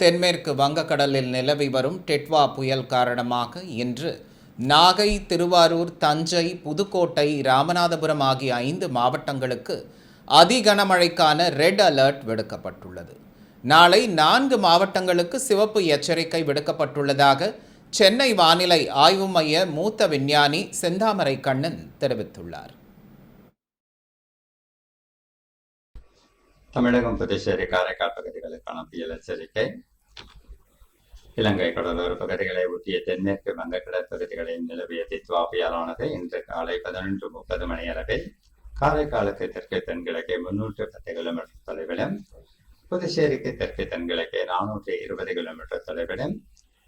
தென்மேற்கு வங்கக்கடலில் நிலவி வரும் டெட்வா புயல் காரணமாக இன்று நாகை திருவாரூர் தஞ்சை புதுக்கோட்டை ராமநாதபுரம் ஆகிய ஐந்து மாவட்டங்களுக்கு அதிகனமழைக்கான ரெட் அலர்ட் விடுக்கப்பட்டுள்ளது. நாளை நான்கு மாவட்டங்களுக்கு சிவப்பு எச்சரிக்கை விடுக்கப்பட்டுள்ளதாக சென்னை வானிலை ஆய்வு மைய மூத்த விஞ்ஞானி செந்தாமரை கண்ணன் தெரிவித்துள்ளார். தமிழகம் புதுச்சேரி காரைக்கால் பகுதிகளுக்கான புயல் எச்சரிக்கை. இலங்கை கடலோர பகுதிகளை ஒட்டிய தென்மேற்கு வங்கக்கடல் பகுதிகளில் நிலவிய தித்வா புயலானது இன்று காலை பதினொன்று முப்பது மணி அளவில் காரைக்காலுக்கு தெற்கு தென்கிழக்கே முன்னூற்று பத்து கிலோமீட்டர் தொலைவிலும் புதுச்சேரிக்கு தெற்கு தென்கிழக்கே நானூற்றி இருபது கிலோமீட்டர் தொலைவிலும்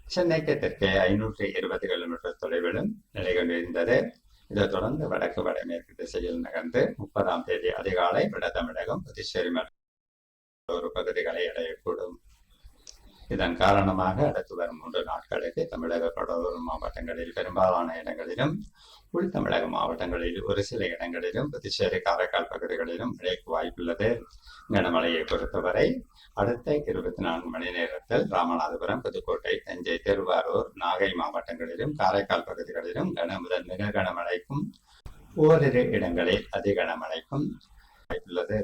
சென்னைக்கு தெற்கே ஐநூற்றி இருபது கிலோமீட்டர் தொலைவிலும் நிலை கொண்டிருந்தது இதைத் தொடர்ந்து வடக்கு வடமேற்கு திசையில் நகர்ந்து முப்பதாம் தேதி அதிகாலை வட தமிழகம் புதுச்சேரி மற்றும் ஒரு பகுதிகளை அடையக்கூடும். இதன் காரணமாக அடுத்து வரும் மூன்று நாட்களுக்கு தமிழக கடலூர் மாவட்டங்களில் பெரும்பாலான இடங்களிலும் உள் தமிழக மாவட்டங்களில் ஒரு சில இடங்களிலும் புதுச்சேரி காரைக்கால் பகுதிகளிலும் மழைக்கு வாய்ப்புள்ளது. கனமழையை பொறுத்தவரை அடுத்த இருபத்தி நான்கு மணி நேரத்தில் ராமநாதபுரம் புதுக்கோட்டை தஞ்சை திருவாரூர் நாகை மாவட்டங்களிலும் காரைக்கால் பகுதிகளிலும் கன முதல் மிக கனமழைக்கும் ஓரிரு இடங்களில் அதிக கனமழைக்கும் வாய்ப்புள்ளது.